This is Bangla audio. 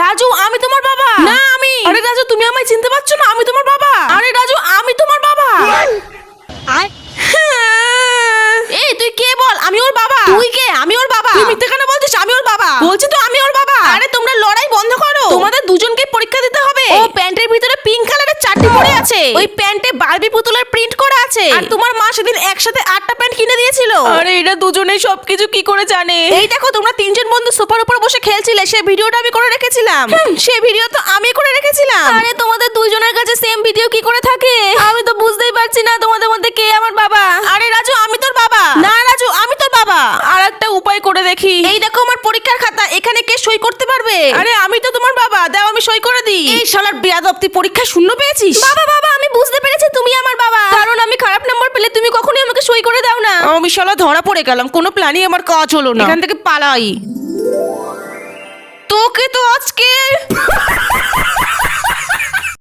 রাজু আমি তোমার বাবা। না আমি। আরে রাজু তুমি আমায় চিনতে পারছ না? আমি তোমার বাবা। আরে রাজু আমি তোমার বাবা। এই তুই কে বল? আমি ওর বাবা। তুই কে? আমি ওর বাবা। তুই মিথ্যে কেন বলছিস? আমি ওর বাবা। বলছি তো আমি ওর বাবা। আরে তোমরা লড়াই বন্ধ করো। তোমাদের দুজনকে পরীক্ষা দিতে হবে। ও প্যান্টের ভিতরে পিঙ্ক কালারের চারটি পরে আছে। ওই প্যান্টে বারবি পুতুলের প্রিন্ট করা আছে। আর তোমার মা সেদিন একসাথে আটটা প্যান্ট কিনে দিয়েছিল আরে এরা দুজনেই সবকিছু কি করে জানে? এই দেখো তোমরা তিনজন বন্ধু সোফার উপর বসে খেলছিলে সেই ভিডিওটা আমি করে রেখেছিলাম। সেই ভিডিও তো আমি করে রেখেছিলাম। আরে তোমাদের দুইজনের কাছে সেম ভিডিও কি করে থাকে? আমি তো বুঝতেই পারছি না তোমাদের মধ্যে কে আমার বাবা। আরে রাজু আমি তোর বাবা। না রাজু আমি তোর বাবা। আর একটা উপায় করে দেখি। এই দেখো আমার পরীক্ষার খাতা এখানে কে সই করতে পারবে? আরে আমি তো তোমার বাবা দাও আমি সই করে দিই। এই শালার বেয়াদব তুই পরীক্ষা শূন্য পেয়েছিস? বাবা বাবা আমি বুঝতে পেরেছি তুমি আমার বাবা। কারণ আমি খারাপ নাম্বার পেলে তুমি কখনোই আমাকে সই করে দাও না। আমি শালা ধরা পড়ে গেলাম কোনো প্ল্যানই আমার কাজ হলো না। এখান থেকে পালাই। তোকে তো আজকে